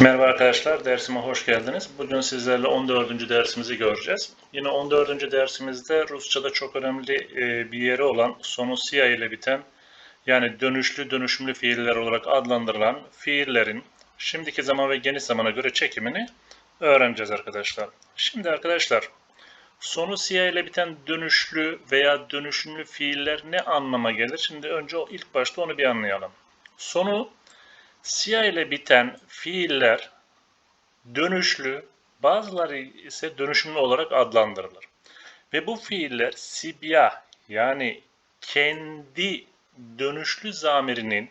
Merhaba arkadaşlar, dersime hoş geldiniz. Bugün sizlerle 14. dersimizi göreceğiz. Yine 14. dersimizde Rusça'da çok önemli e, bir yeri olan sonu siya ile biten yani dönüşlü dönüşümlü fiiller olarak adlandırılan fiillerin şimdiki zaman ve geniş zamana göre çekimini öğreneceğiz arkadaşlar. Şimdi arkadaşlar sonu siya ile biten dönüşlü veya dönüşümlü fiiller ne anlama gelir? Şimdi önce ilk başta onu bir anlayalım. Sonu Siyah ile biten fiiller dönüşlü, bazıları ise dönüşümlü olarak adlandırılır. Ve bu fiiller sibya yani kendi dönüşlü zamirinin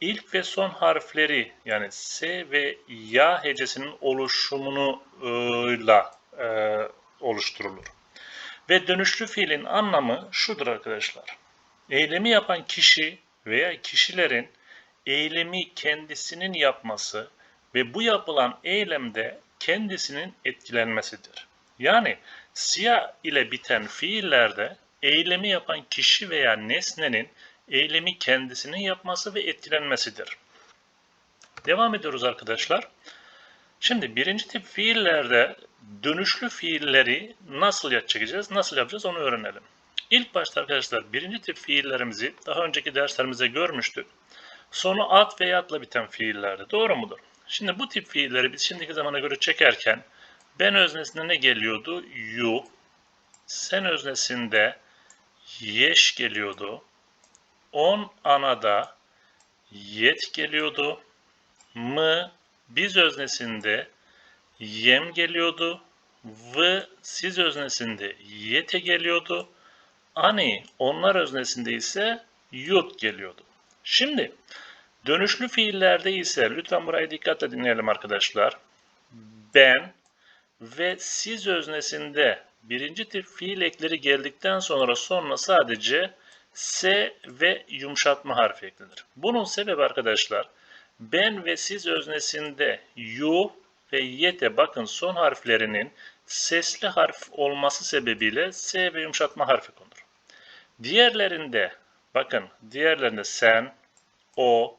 ilk ve son harfleri yani S ve Ya hecesinin oluşumunuyla e, oluşturulur. Ve dönüşlü fiilin anlamı şudur arkadaşlar. Eylemi yapan kişi veya kişilerin eylemi kendisinin yapması ve bu yapılan eylemde kendisinin etkilenmesidir. Yani siyah ile biten fiillerde eylemi yapan kişi veya nesnenin eylemi kendisinin yapması ve etkilenmesidir. Devam ediyoruz arkadaşlar. Şimdi birinci tip fiillerde dönüşlü fiilleri nasıl çekeceğiz, nasıl yapacağız onu öğrenelim. İlk başta arkadaşlar birinci tip fiillerimizi daha önceki derslerimizde görmüştük. Sonu at ve yatla biten fiillerdi. Doğru mudur? Şimdi bu tip fiilleri biz şimdiki zamana göre çekerken ben öznesinde ne geliyordu? Yu. Sen öznesinde yeş geliyordu. On anada yet geliyordu. Mı biz öznesinde yem geliyordu. V siz öznesinde yete geliyordu. Ani onlar öznesinde ise yut geliyordu. Şimdi dönüşlü fiillerde ise lütfen burayı dikkatle dinleyelim arkadaşlar. Ben ve siz öznesinde birinci tip fiil ekleri geldikten sonra sonuna sadece S ve yumuşatma harfi eklenir. Bunun sebebi arkadaşlar ben ve siz öznesinde yu ve yete bakın son harflerinin sesli harf olması sebebiyle S ve yumuşatma harfi konur. Diğerlerinde bakın diğerlerinde sen, o,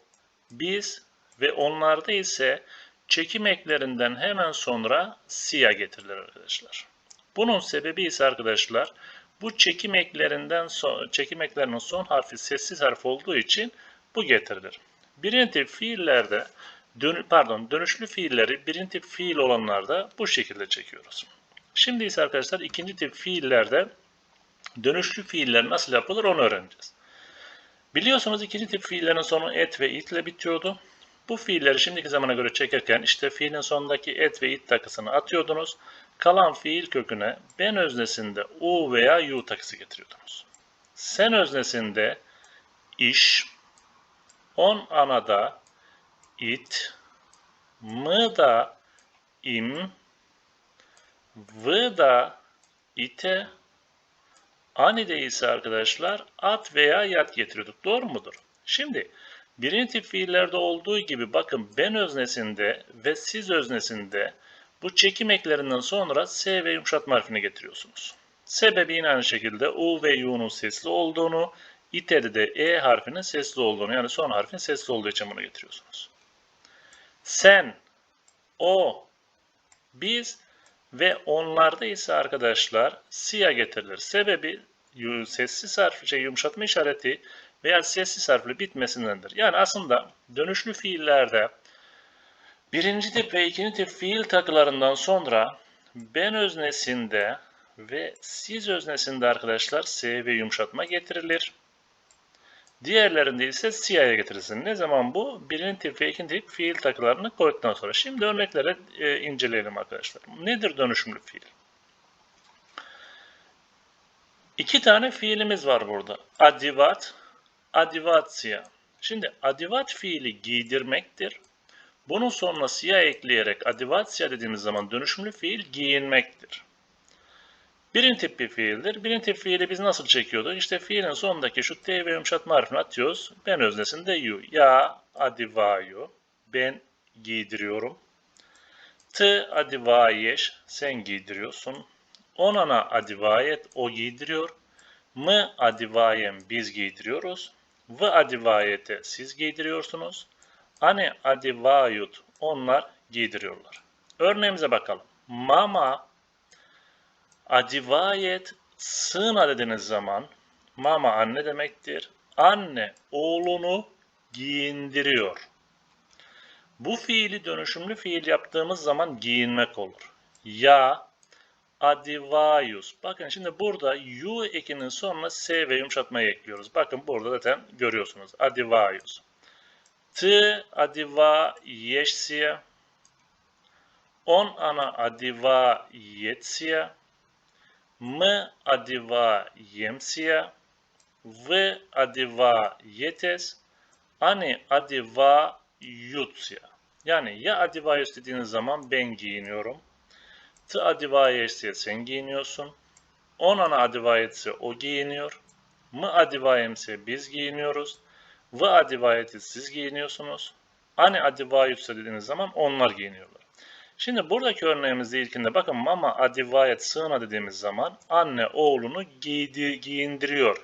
biz ve onlarda ise çekim eklerinden hemen sonra siya getirilir arkadaşlar. Bunun sebebi ise arkadaşlar bu çekim eklerinden son, çekim eklerinin son harfi sessiz harf olduğu için bu getirilir. Birinci tip fiillerde dön, pardon dönüşlü fiilleri birinci tip fiil olanlarda bu şekilde çekiyoruz. Şimdi ise arkadaşlar ikinci tip fiillerde dönüşlü fiiller nasıl yapılır onu öğreneceğiz. Biliyorsunuz ikinci tip fiillerin sonu et ve it ile bitiyordu. Bu fiilleri şimdiki zamana göre çekerken işte fiilin sonundaki et ve it takısını atıyordunuz. Kalan fiil köküne ben öznesinde u veya yu takısı getiriyordunuz. Sen öznesinde iş, on anada it, mı da im, v da ite, Anide ise arkadaşlar at veya yat getiriyorduk. Doğru mudur? Şimdi birinci tip fiillerde olduğu gibi bakın ben öznesinde ve siz öznesinde bu çekim eklerinden sonra S ve yumuşatma harfini getiriyorsunuz. Sebebi yine aynı şekilde U ve U'nun sesli olduğunu, İT'de de E harfinin sesli olduğunu yani son harfin sesli olduğu için bunu getiriyorsunuz. Sen, o, biz ve onlarda ise arkadaşlar siyah getirilir. Sebebi sessiz harf, şey, yumuşatma işareti veya sessiz harfle bitmesindendir. Yani aslında dönüşlü fiillerde birinci tip ve ikinci tip fiil takılarından sonra ben öznesinde ve siz öznesinde arkadaşlar S ve yumuşatma getirilir. Diğerlerinde ise siyahya getirilsin. Ne zaman bu? Birinci ve ikinci tip fiil takılarını koyduktan sonra. Şimdi örneklere e, inceleyelim arkadaşlar. Nedir dönüşümlü fiil? İki tane fiilimiz var burada. Adivat, adivatsia. Şimdi adivat fiili giydirmektir. Bunun sonuna siyah ekleyerek adivatsia dediğimiz zaman dönüşümlü fiil giyinmektir. Birinci tip bir fiildir. Birinci tip fiili biz nasıl çekiyorduk? İşte fiilin sonundaki şu T ve yumuşatma harfini atıyoruz. Ben öznesinde yu. Ya adivayu. Ben giydiriyorum. T adivayeş. Sen giydiriyorsun. Onana adivayet. O giydiriyor. M adivayem. Biz giydiriyoruz. V adivayete. Siz giydiriyorsunuz. Ane adivayut. Onlar giydiriyorlar. Örneğimize bakalım. Mama adivayet sığına dediğiniz zaman mama anne demektir. Anne oğlunu giyindiriyor. Bu fiili dönüşümlü fiil yaptığımız zaman giyinmek olur. Ya adivayus. Bakın şimdi burada yu ekinin sonuna s ve yumuşatmayı ekliyoruz. Bakın burada zaten görüyorsunuz. Adivayus. T adiva yeşsiye. On ana adiva yetsiye. V adiva yetes. Ani adiva yutsya. Yani ya adivayus dediğiniz zaman ben giyiniyorum. T adivayes'e sen giyiniyorsun. On ana adivayetse o giyiniyor. M adivayemse biz giyiniyoruz. V adivayeti siz giyiniyorsunuz. Ani adivayetse dediğiniz zaman onlar giyiniyorlar. Şimdi buradaki örneğimizde ilkinde bakın mama adivayet sığına dediğimiz zaman anne oğlunu giydi, giyindiriyor.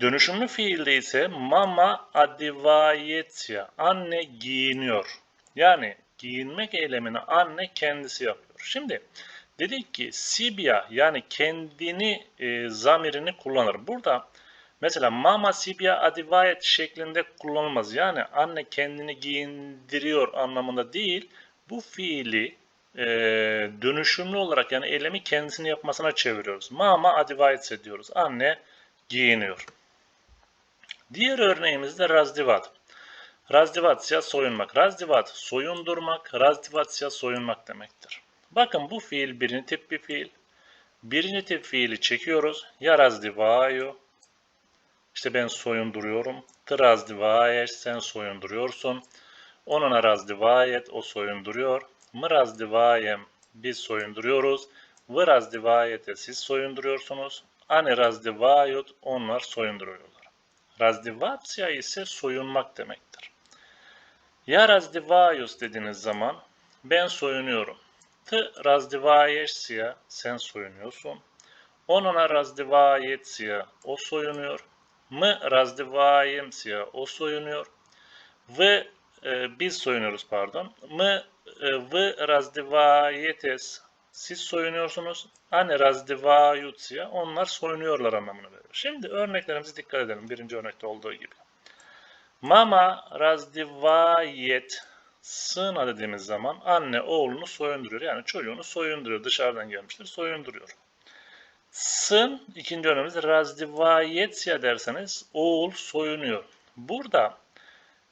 Dönüşümlü fiilde ise mama adivayetya anne giyiniyor. Yani giyinmek eylemini anne kendisi yapıyor. Şimdi dedik ki sibya yani kendini e, zamirini kullanır. Burada mesela mama sibya adivayet şeklinde kullanılmaz. Yani anne kendini giyindiriyor anlamında değil. Bu fiili e, dönüşümlü olarak yani eylemi kendisini yapmasına çeviriyoruz. Mama adivayet diyoruz. Anne giyiniyor. Diğer örneğimizde razdivat. Razdivatsya soyunmak. Razdivat soyundurmak, razdivatsya soyunmak demektir. Bakın bu fiil birinci tip bir fiil. Birinci tip fiili çekiyoruz. Ya razdivayo. İşte ben soyunduruyorum. Tı razdivayeş sen soyunduruyorsun. Onun razdivayet o soyunduruyor. Mı razdivayem biz soyunduruyoruz. Vı razdivayete siz soyunduruyorsunuz. Ani razdivayot onlar soyunduruyorlar. Razdivatsya ise soyunmak demektir. Ya razdivayos dediğiniz zaman ben soyunuyorum. T razdivayeşsiya sen soyunuyorsun. Onuna razdivayetsya o soyunuyor. M razdivayemsiya o soyunuyor. Ve biz soyunuyoruz pardon. M e, v razdivayetes siz soyunuyorsunuz. Ane razdivayutsya onlar soyunuyorlar anlamını verir. Şimdi örneklerimize dikkat edelim. Birinci örnekte olduğu gibi. Mama razdivayet sığına dediğimiz zaman anne oğlunu soyunduruyor. Yani çocuğunu soyunduruyor. Dışarıdan gelmiştir. Soyunduruyor. Sın ikinci örneğimiz razdivayetsya derseniz oğul soyunuyor. Burada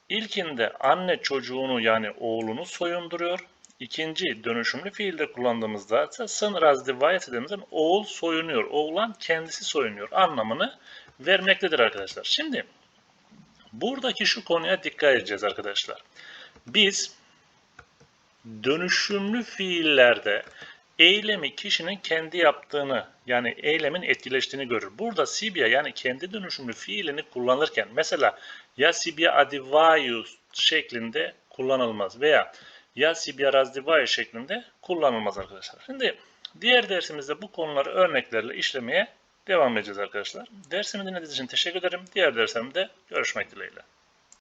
ilkinde anne çocuğunu yani oğlunu soyunduruyor. İkinci dönüşümlü fiilde kullandığımızda ise sın razdivayet dediğimizde oğul soyunuyor. Oğlan kendisi soyunuyor anlamını vermektedir arkadaşlar. Şimdi buradaki şu konuya dikkat edeceğiz arkadaşlar. Biz dönüşümlü fiillerde eylemi kişinin kendi yaptığını yani eylemin etkileştiğini görür. Burada sibya yani kendi dönüşümlü fiilini kullanırken mesela ya sibya adivayus şeklinde kullanılmaz veya ya sibya razdivaya şeklinde kullanılmaz arkadaşlar. Şimdi diğer dersimizde bu konuları örneklerle işlemeye devam edeceğiz arkadaşlar. Dersimi dinlediğiniz için teşekkür ederim. Diğer dersimde görüşmek dileğiyle.